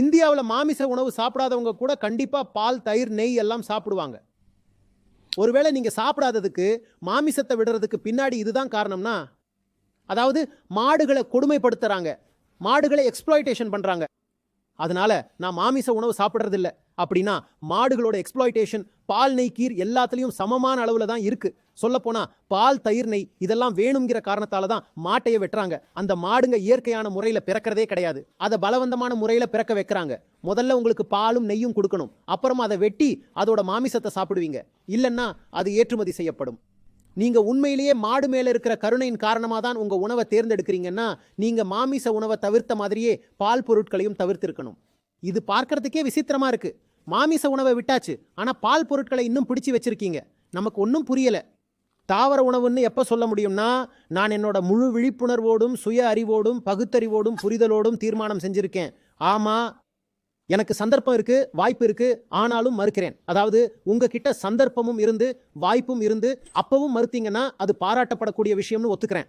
இந்தியாவில் மாமிச உணவு சாப்பிடாதவங்க கூட கண்டிப்பாக பால் தயிர் நெய் எல்லாம் சாப்பிடுவாங்க. ஒருவேளை நீங்கள் சாப்பிடாததுக்கு மாமிசத்தை விடுறதுக்கு பின்னாடி இதுதான் காரணம்னா அதாவது மாடுகளை கொடுமைப்படுத்துகிறாங்க மாடுகளை எக்ஸ்ப்ளாய்டேஷன் பண்ணுறாங்க அதனால நான் மாமிச உணவு சாப்பிட்றதில்ல. அப்படின்னா மாடுகளோட எக்ஸ்ப்ளாய்டேஷன் பால் நெய் கீர் எல்லாத்துலேயும் சமமான அளவில் தான் இருக்கு. சொல்லப்போனால் பால் தயிர் நெய் இதெல்லாம் வேணுங்கிற காரணத்தால தான் மாட்டையை வெட்டுறாங்க. அந்த மாடுங்க இயற்கையான முறையில் பிறக்கிறதே கிடையாது. அதை பலவந்தமான முறையில் பிறக்க வைக்கிறாங்க. முதல்ல உங்களுக்கு பாலும் நெய்யும் கொடுக்கணும். அப்புறமா அதை வெட்டி அதோட மாமிசத்தை சாப்பிடுவீங்க. இல்லைன்னா அது ஏற்றுமதி செய்யப்படும். நீங்க உண்மையிலேயே மாடு மேல இருக்கிற கருணையின் காரணமாக தான் உங்க உணவை தேர்ந்தெடுக்கிறீங்கன்னா நீங்க மாமிச உணவை தவிர்த்த மாதிரியே பால் பொருட்களையும் தவிர்த்திருக்கணும். இது பார்க்கறதுக்கே விசித்திரமா இருக்கு. மாமிச உணவை விட்டாச்சு ஆனா பால் பொருட்களை இன்னும் பிடிச்சி வச்சிருக்கீங்க. நமக்கு ஒன்றும் புரியல. தாவர உணவுன்னு எப்போ சொல்ல முடியும்னா நான் என்னோட முழு விழிப்புணர்வோடும் சுய அறிவோடும் பகுத்தறிவோடும் புரிதலோடும் தீர்மானம் செஞ்சுருக்கேன். ஆமாம் எனக்கு சந்தர்ப்பம் இருக்கு வாய்ப்பு இருக்கு ஆனாலும் மறுக்கிறேன். அதாவது உங்ககிட்ட சந்தர்ப்பமும் இருந்து வாய்ப்பும் இருந்து அப்பவும் மறுத்தீங்கன்னா அது பாராட்டப்படக்கூடிய விஷயம்னு ஒத்துக்கிறேன்.